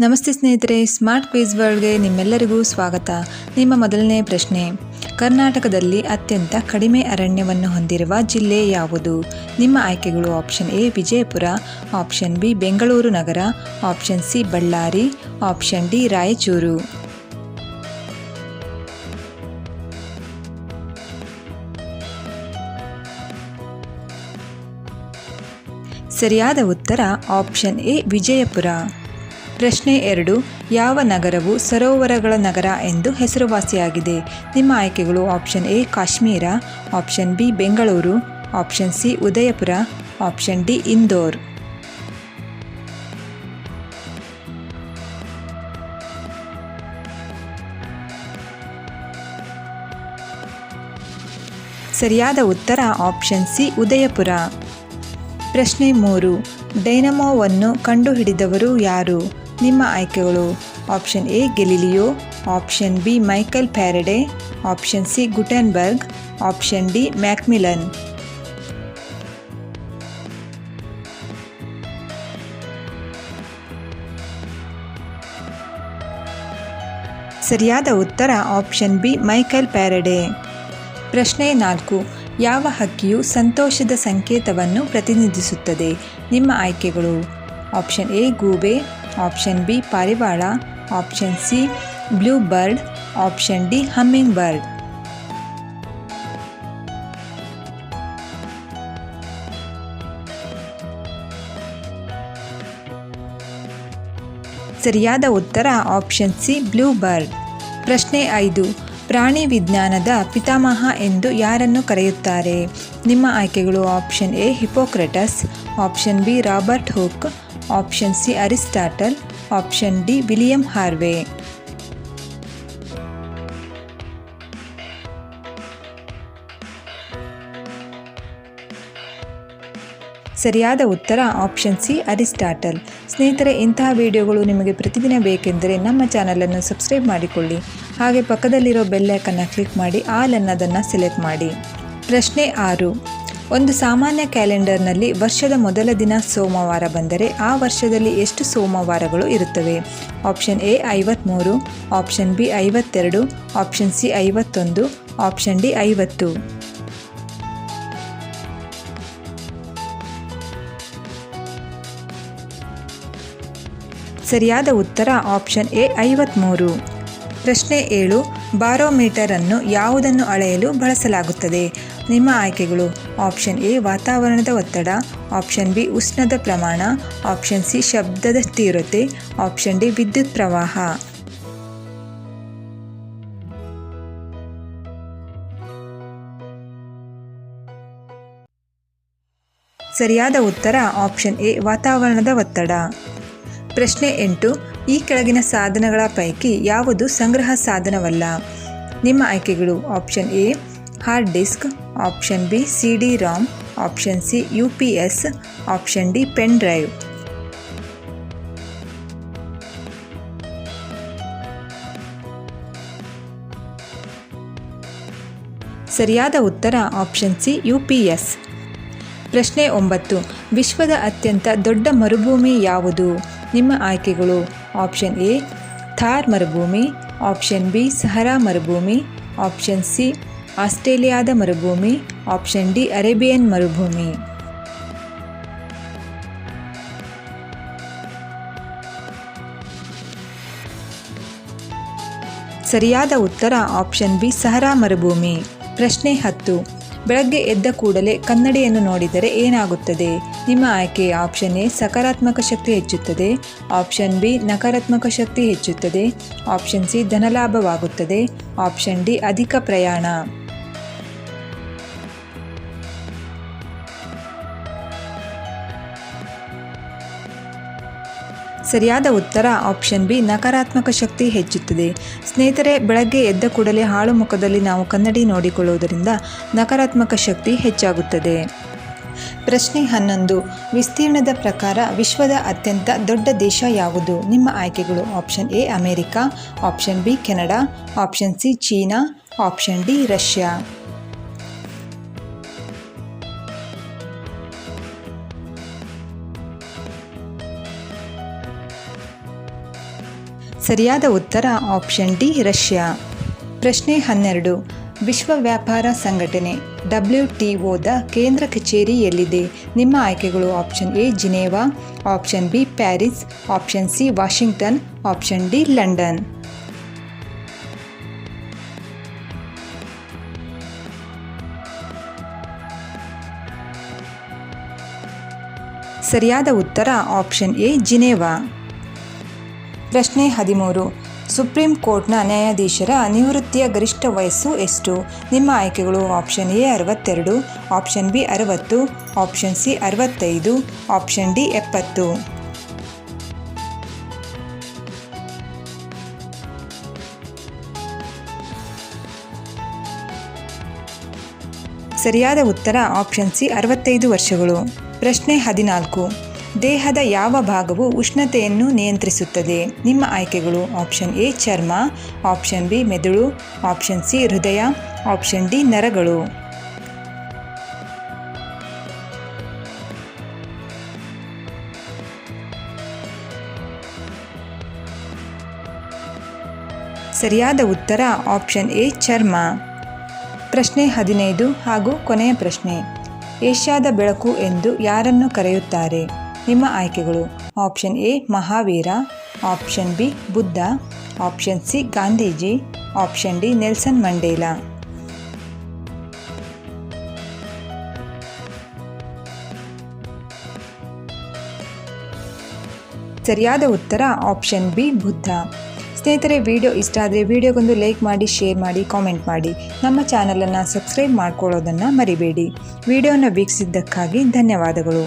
ನಮಸ್ತೆ ಸ್ನೇಹಿತರೆ smart quiz ವರ್ಲ್ಡ್ಗೆ ನಿಮ್ಮೆಲ್ಲರಿಗೂ ಸ್ವಾಗತ. ನಿಮ್ಮ ಮೊದಲನೇ ಪ್ರಶ್ನೆ, ಕರ್ನಾಟಕದಲ್ಲಿ ಅತ್ಯಂತ ಕಡಿಮೆ ಅರಣ್ಯವನ್ನು ಹೊಂದಿರುವ ಜಿಲ್ಲೆ ಯಾವುದು? ನಿಮ್ಮ ಆಯ್ಕೆಗಳು option A Vijayapura option B Bengaluru Nagar option C Ballari option D Raichur. ಸರಿಯಾದ ಉತ್ತರ ಆಪ್ಷನ್ ಎ ವಿಜಯಪುರ. ಪ್ರಶ್ನೆ ಎರಡು, ಯಾವ ನಗರವು ಸರೋವರಗಳ ನಗರ ಎಂದು ಹೆಸರುವಾಸಿಯಾಗಿದೆ? ನಿಮ್ಮ ಆಯ್ಕೆಗಳು option A, Kashmir, option B, Bengaluru, option C, Udaipur, option D, Indore. ಸರಿಯಾದ ಉತ್ತರ ಆಪ್ಷನ್ ಸಿ, ಉದಯಪುರ. ಪ್ರಶ್ನೆ ಮೂರು, ಡೈನಮೋವನ್ನು ಕಂಡುಹಿಡಿದವರು ಯಾರು? ನಿಮ್ಮ ಆಯ್ಕೆಗಳು option A Galileo, option B Michael Faraday option C Gutenberg, option D Macmillan. ಸರಿಯಾದ ಉತ್ತರ ಆಪ್ಷನ್ ಬಿ ಮೈಕಲ್ ಪ್ಯಾರಡೆ ಪ್ರಶ್ನೆ ನಾಲ್ಕು. ಯಾವ ಹಕ್ಕಿಯು ಸಂತೋಷದ ಸಂಕೇತವನ್ನು ಪ್ರತಿನಿಧಿಸುತ್ತದೆ? ನಿಮ್ಮ ಆಯ್ಕೆಗಳು ಆಪ್ಷನ್ ಎ ಗೂಬೆ ಆಪ್ಷನ್ ಬಿ ಪಾರಿವಾಳ option C bluebird option D hummingbird ಸರಿಯಾದ ಉತ್ತರ ಆಪ್ಷನ್ ಸಿ ಬ್ಲೂ ಬರ್ಡ್ ಪ್ರಶ್ನೆ ಐದು, ಪ್ರಾಣಿ ವಿಜ್ಞಾನದ ಪಿತಾಮಹ ಎಂದು ಯಾರನ್ನು ಕರೆಯುತ್ತಾರೆ? ನಿಮ್ಮ ಆಯ್ಕೆಗಳು option A Hippocrates option B Robert Hooke option C Aristotle option D William Harvey ಸರಿಯಾದ ಉತ್ತರ ಆಪ್ಷನ್ ಸಿ ಅರಿಸ್ಟಾಟಲ್ ಸ್ನೇಹಿತರೆ, ಇಂತಹ ವಿಡಿಯೋಗಳು ನಿಮಗೆ ಪ್ರತಿದಿನ ಬೇಕೆಂದರೆ ನಮ್ಮ ಚಾನಲನ್ನು ಸಬ್ಸ್ಕ್ರೈಬ್ ಮಾಡಿಕೊಳ್ಳಿ. ಹಾಗೆ ಪಕ್ಕದಲ್ಲಿರೋ ಬೆಲ್ಲೈಕನ್ನು ಕ್ಲಿಕ್ ಮಾಡಿ ಆಲ್ ಅನ್ನೋದನ್ನು ಸೆಲೆಕ್ಟ್ ಮಾಡಿ. ಪ್ರಶ್ನೆ ಆರು. ಒಂದು ಸಾಮಾನ್ಯ ಕ್ಯಾಲೆಂಡರ್ನಲ್ಲಿ ವರ್ಷದ ಮೊದಲ ದಿನ ಸೋಮವಾರ ಬಂದರೆ ಆ ವರ್ಷದಲ್ಲಿ ಎಷ್ಟು ಸೋಮವಾರಗಳು ಇರುತ್ತವೆ? ಆಪ್ಷನ್ ಎ ಐವತ್ತ್ಮೂರು ಆಪ್ಷನ್ ಬಿ ಐವತ್ತೆರಡು, ಆಪ್ಷನ್ ಸಿ ಐವತ್ತೊಂದು, ಆಪ್ಷನ್ ಡಿ ಐವತ್ತು. ಸರಿಯಾದ ಉತ್ತರ ಆಪ್ಷನ್ ಎ ಐವತ್ತ್ಮೂರು ಪ್ರಶ್ನೆ ಏಳು, ಬಾರೋಮೀಟರ್ ಅನ್ನು ಯಾವುದನ್ನು ಅಳೆಯಲು ಬಳಸಲಾಗುತ್ತದೆ? ನಿಮ್ಮ ಆಯ್ಕೆಗಳು ಆಪ್ಷನ್ ಎ ವಾತಾವರಣದ ಒತ್ತಡ, ಆಪ್ಷನ್ ಬಿ ಉಷ್ಣದ ಪ್ರಮಾಣ, ಆಪ್ಷನ್ ಸಿ ಶಬ್ದದ ತೀವ್ರತೆ, ಆಪ್ಷನ್ ಡಿ ವಿದ್ಯುತ್ ಪ್ರವಾಹ. ಸರಿಯಾದ ಉತ್ತರ ಆಪ್ಷನ್ ಎ ವಾತಾವರಣದ ಒತ್ತಡ. ಪ್ರಶ್ನೆ ಎಂಟು, ಈ ಕೆಳಗಿನ ಸಾಧನಗಳ ಪೈಕಿ ಯಾವುದು ಸಂಗ್ರಹ ಸಾಧನವಲ್ಲ? ನಿಮ್ಮ ಆಯ್ಕೆಗಳು option A, hard disk option B C D ROM, option C U P S option D, pen drive. ಸರಿಯಾದ ಉತ್ತರ option C U P S ಪ್ರಶ್ನೆ ಒಂಬತ್ತು, ವಿಶ್ವದ ಅತ್ಯಂತ ದೊಡ್ಡ ಮರುಭೂಮಿ ಯಾವುದು? ನಿಮ್ಮ ಆಯ್ಕೆಗಳು ಆಪ್ಷನ್ ಎ, ಥಾರ್ ಮರುಭೂಮಿ, ಆಪ್ಷನ್ ಬಿ, ಸಹರಾ ಮರುಭೂಮಿ, ಆಪ್ಷನ್ ಸಿ ಆಸ್ಟ್ರೇಲಿಯಾದ ಮರುಭೂಮಿ ಆಪ್ಷನ್ ಡಿ ಅರೇಬಿಯನ್ ಮರುಭೂಮಿ. ಸರಿಯಾದ ಉತ್ತರ ಆಪ್ಷನ್ ಬಿ ಸಹರಾ ಮರುಭೂಮಿ. ಪ್ರಶ್ನೆ ಹತ್ತು. ಬೆಳಗ್ಗೆ ಎದ್ದ ಕೂಡಲೇ ಕನ್ನಡಿಯನ್ನು ನೋಡಿದರೆ ಏನಾಗುತ್ತದೆ? ನಿಮ್ಮ ಆಯ್ಕೆ ಆಪ್ಷನ್ ಎ ಸಕಾರಾತ್ಮಕ ಶಕ್ತಿ ಹೆಚ್ಚುತ್ತದೆ. ಆಪ್ಷನ್ ಬಿ ನಕಾರಾತ್ಮಕ ಶಕ್ತಿ ಹೆಚ್ಚುತ್ತದೆ. ಆಪ್ಷನ್ ಸಿ ಧನಲಾಭವಾಗುತ್ತದೆ. ಆಪ್ಷನ್ ಡಿ ಅಧಿಕ ಪ್ರಯಾಣ. ಸರಿಯಾದ ಉತ್ತರ ಆಪ್ಷನ್ ಬಿ, ನಕಾರಾತ್ಮಕ ಶಕ್ತಿ ಹೆಚ್ಚುತ್ತದೆ. ಸ್ನೇಹಿತರೆ, ಬೆಳಗ್ಗೆ ಎದ್ದ ಕೂಡಲೇ ಹಾಳು ಮುಖದಲ್ಲಿ ನಾವು ಕನ್ನಡಿ ನೋಡಿಕೊಳ್ಳುವುದರಿಂದ ನಕಾರಾತ್ಮಕ ಶಕ್ತಿ ಹೆಚ್ಚಾಗುತ್ತದೆ. ಪ್ರಶ್ನೆ ಹನ್ನೊಂದು, ವಿಸ್ತೀರ್ಣದ ಪ್ರಕಾರ ವಿಶ್ವದ ಅತ್ಯಂತ ದೊಡ್ಡ ದೇಶ ಯಾವುದು? ನಿಮ್ಮ ಆಯ್ಕೆಗಳು option A, America, option B, Canada, option C, China, option D, Russia. ಸರಿಯಾದ ಉತ್ತರ ಆಪ್ಷನ್ ಡಿ, ರಷ್ಯಾ. ಪ್ರಶ್ನೆ ಹನ್ನೆರಡು. ವಿಶ್ವ ವ್ಯಾಪಾರ ಸಂಘಟನೆ ಡಬ್ಲ್ಯೂ ಟಿ ಒದ ಕೇಂದ್ರ ಕಚೇರಿ ಎಲ್ಲಿದೆ? ನಿಮ್ಮ ಆಯ್ಕೆಗಳು option A, Geneva, option B, Paris, option C, Washington, option D, London. ಸರಿಯಾದ ಉತ್ತರ ಆಪ್ಷನ್ ಎ, ಜಿನೇವಾ. ಪ್ರಶ್ನೆ ಹದಿಮೂರು. ಸುಪ್ರೀಂ ಕೋರ್ಟ್ನ ನ್ಯಾಯಾಧೀಶರ ನಿವೃತ್ತಿಯ ಗರಿಷ್ಠ ವಯಸ್ಸು ಎಷ್ಟು? ನಿಮ್ಮ ಆಯ್ಕೆಗಳು ಆಪ್ಷನ್ ಎ ಅರವತ್ತೆರಡು, ಆಪ್ಷನ್ ಬಿ ಅರವತ್ತು, ಆಪ್ಷನ್ ಸಿ ಅರವತ್ತೈದು, ಆಪ್ಷನ್ ಡಿ ಎಪ್ಪತ್ತು. ಸರಿಯಾದ ಉತ್ತರ ಆಪ್ಷನ್ ಸಿ ಅರವತ್ತೈದು ವರ್ಷಗಳು. ಪ್ರಶ್ನೆ ಹದಿನಾಲ್ಕು. ದೇಹದ ಯಾವ ಭಾಗವು ಉಷ್ಣತೆಯನ್ನು ನಿಯಂತ್ರಿಸುತ್ತದೆ? ನಿಮ್ಮ ಆಯ್ಕೆಗಳು ಆಪ್ಷನ್ ಎ, ಚರ್ಮ, ಆಪ್ಷನ್ ಬಿ, ಮೆದುಳು, ಆಪ್ಷನ್ ಸಿ, ಹೃದಯ, ಆಪ್ಷನ್ ಡಿ, ನರಗಳು. ಸರಿಯಾದ ಉತ್ತರ ಆಪ್ಷನ್ ಎ, ಚರ್ಮ. ಪ್ರಶ್ನೆ ಹದಿನೈದು ಹಾಗೂ ಕೊನೆಯ ಪ್ರಶ್ನೆ. ಏಷ್ಯಾದ ಬೆಳಕು ಎಂದು ಯಾರನ್ನು ಕರೆಯುತ್ತಾರೆ? ನಿಮ್ಮ ಆಯ್ಕೆಗಳು. Option A, Mahavira. Option B, Buddha. Option C, Gandhiji. Option D, Nelson Mandela. ಸರಿಯಾದ ಉತ್ತರ, ಆಪ್ಷನ್ ಬಿ, ಬುದ್ಧ. ಸ್ನೇಹಿತರೆ, ವಿಡಿಯೋ ಇಷ್ಟ ಆದರೆ ವಿಡಿಯೋಗೊಂದು ಲೈಕ್ ಮಾಡಿ, ಶೇರ್ ಮಾಡಿ, ಕಾಮೆಂಟ್ ಮಾಡಿ. ನಮ್ಮ ಚಾನಲನ್ನು ಸಬ್ಸ್ಕ್ರೈಬ್ ಮಾಡ್ಕೊಳ್ಳೋದನ್ನು ಮರಿಬೇಡಿ. ವಿಡಿಯೋನ ವೀಕ್ಷಿಸಿದ್ದಕ್ಕಾಗಿ ಧನ್ಯವಾದಗಳು.